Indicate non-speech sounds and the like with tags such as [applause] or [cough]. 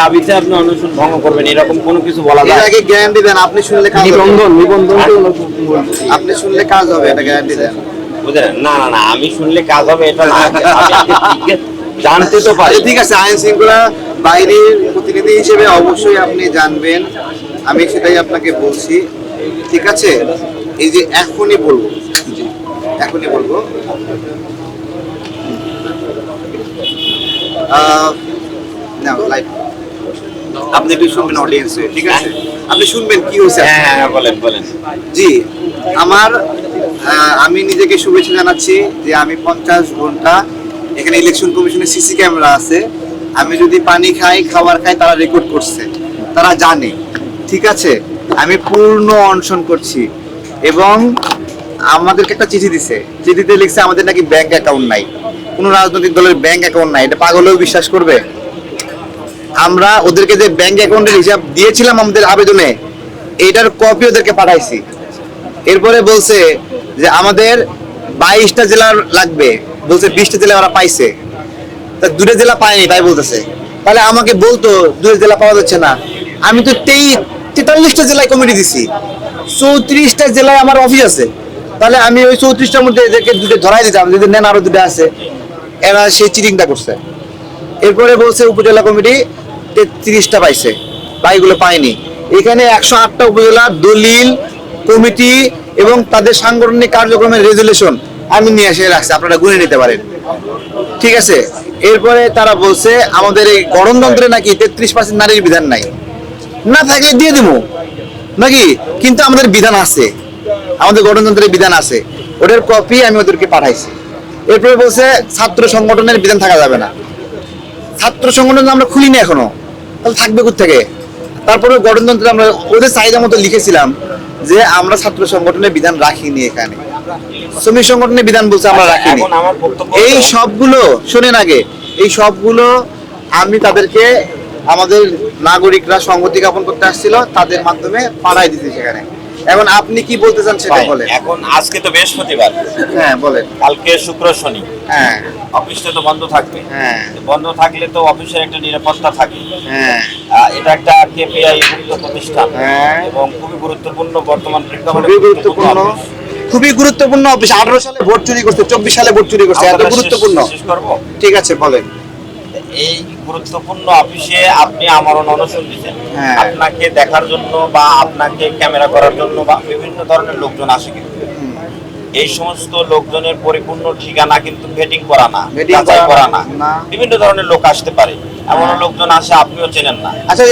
দাবিতে আপনি অনশন ভঙ্গ করবেন এরকম কোনো কিছু বলা যায়? আগে গ্যারান্টি দেন আপনি শুনলে কাজ হবে। নিবন্ধন নিবন্ধন আপনি শুনলে কাজ হবে এটা গ্যারান্টি দেন বুঝলেন? না না না আমি শুনলে কাজ হবে এটা না [laughs] জানতে তো পারি। আচ্ছা, ঠিক আছে আইন শৃঙ্খলা বাইরের প্রতিনিধি হিসেবে অবশ্যই আপনি জানবেন। আমি সেটাই আপনাকে বলছি। ঠিক আছে? এই যে এখনই বলব। এখনই বলব। আহ, নাও, live। আপনি একটু শুনবেন অডিয়েন্সে ঠিক আছে? আপনি শুনবেন কি হয়েছে? হ্যাঁ হ্যাঁ হ্যাঁ, বলেন বলেন। জি আমার আমি নিজেকে শুভেচ্ছা জানাচ্ছি যে আমি পঞ্চাশ ঘণ্টা এখানে ইলেকশন কমিশনের সিসি ক্যামেরা আছে। আমি যদি পানি খাই খাবার খাই তারা রেকর্ড করছে। তারা জানে ঠিক আছে? আমি পূর্ণ অনশন করছি। এবং আমাদেরকে একটা চিঠি দিছে। চিঠিতে লিখছে আমাদের নাকি ব্যাংক অ্যাকাউন্ট নাই। কোনো রাজনৈতিক দলের ব্যাংক অ্যাকাউন্ট নাই। এটা পাগলেও বিশ্বাস করবে? আমরা ওদেরকে যে ব্যাংক অ্যাকাউন্টের হিসাব দিয়েছিলাম আমাদের আবেদনে, এইটার কপি ওদেরকে পাঠাইছি। এরপরে বলছে যে আমাদের বাইশটা জেলার লাগবে। বলছে বিশটা জেলা ওরা পাইছে। তা দুটো জেলা পায়নি, তাই বলতেছে। তাহলে আমাকে বলতো দুটো জেলা পাওয়া যাচ্ছে না। আমি তো তেই, তেতাল্লিশটা জেলায় কমিটি দিছি। চৌত্রিশটা জেলায় আমার অফিস আছে। তাহলে আমি ওই চৌত্রিশটার মধ্যে এদেরকে দুটো ধরাই দিতাম, যদি নেন আরও দুটো আছে। এরা সেই চিটিংটা করছে। এরপরে বলছে উপজেলা কমিটি তেত্রিশটা পাইছে। বাকিগুলো পায়নি এখানে একশো আটটা উপজেলা, দলিল, কমিটি এবং তাদের সাংগঠনিক কার্যক্রমের রেজুলেশন আমি নিয়ে এসে রাখছি, আপনারা গুনে নিতে পারেন। ঠিক আছে? এরপরে তারা বলছে, আমাদের এই গণতন্ত্রে নাকি তেত্রিশ পার্সেন্ট নারীর বিধান নাই। না থাকলে দিয়ে দিব। নাকি? কিন্তু আমাদের বিধান আছে। আমাদের গণতন্ত্রের বিধান আছে। ওটার কপি আমি ওদেরকে পাঠাইছি। এরপরে বলছে, ছাত্র সংগঠনের বিধান থাকা যাবে না। ছাত্র সংগঠন আমরা খুলিনি এখনও। তাহলে থাকবে থেকে তারপরে গঠনতন্ত্রে আমরা ওদের চাহিদা মতো লিখেছিলাম যে আমরা ছাত্র সংগঠনের বিধান রাখিনি এখানে। শ্রমিক সংগঠনের বিধান বলছে আমরা আচ্ছা, রাখিনি। এই সবগুলো শোনেন আগে এই সবগুলো আমি তাদেরকে আমাদের নাগরিকরা সংগতি জ্ঞাপন করতে আসছিল তাদের মাধ্যমে পাড়ায় দিতে সেখানে। এখন আপনি কি বলতে চান সেটা বলেন। এখন আজকে তো বৃহস্পতিবার। হ্যাঁ বলেন। কালকে শুক্র শনি। হ্যাঁ। অফিসটা তো বন্ধ থাকবে। হ্যাঁ। বন্ধ থাকলে তো অফিসের একটা নিরাপত্তা থাকে। হ্যাঁ। এটা একটা কেপিআই প্রতিষ্ঠান হ্যাঁ। এবং খুবই গুরুত্বপূর্ণ বর্তমান প্রেক্ষাপটে খুবই গুরুত্বপূর্ণ খুবই গুরুত্বপূর্ণ অফিস। আঠারো সালে ভোট চুরি করছে চব্বিশ সালে ভোট চুরি করছে এত গুরুত্বপূর্ণ ঠিক আছে বলেন। এই গুরুত্বপূর্ণ অফিসে আপনি আমার অনশন দিচ্ছেন হ্যাঁ। আপনাকে দেখার জন্য বা আপনাকে ক্যামেরা করার জন্য বা বিভিন্ন ধরনের লোকজন আসে কিন্তু এই সমস্ত লোকজনের পরিপূর্ণ ঠিকানা কিন্তু ভেটিং করা না করা না। বিভিন্ন ধরনের লোক আসতে পারে এমন হ্যাঁ। লোকজন আসে আপনিও চেনেন না আচ্ছা